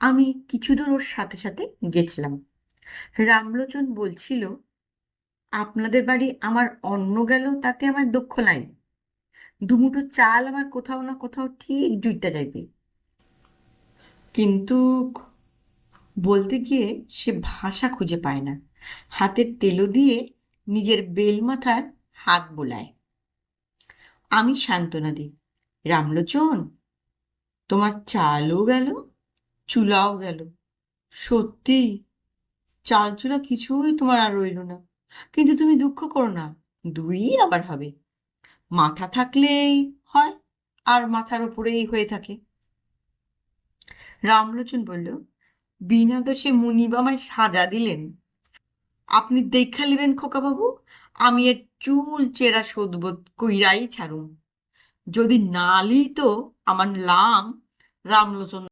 আমি কিছু দূর ওর সাথে সাথে গেছিলাম। রামলোচন বলছিল, আপনাদের বাড়ি আমার অন্ন গেল, তাতে আমার দুঃখ নাই। দুমুঠো চাল আমার কোথাও না কোথাও ঠিক জুইটা যাইবে। কিন্তু বলতে গিয়ে সে ভাষা খুঁজে পায় না। হাতের তেলো দিয়ে নিজের বেল মাথার হাত বোলায়। আমি সান্ত্বনা দিই, রামলোচন, তোমার চালও গেল চুলাও গেল। সত্যি? চাল চুলা কিছুই তোমার আর রইল না। কিন্তু তুমি দুঃখ করো না, দুই আবার হবে। মাথা থাকলেই হয়, আর মাথার উপরেই হয়ে থাকে। রামলোচন বলল, বিনা দোষে মুনিবামায় সাজা দিলেন। আপনি দেখা নেবেন খোকাবাবু, আমি এর চুল চেরা শোধবোধ কইরাই ছাড়ুম। যদি না লিই তো আমার লাম রামলোচন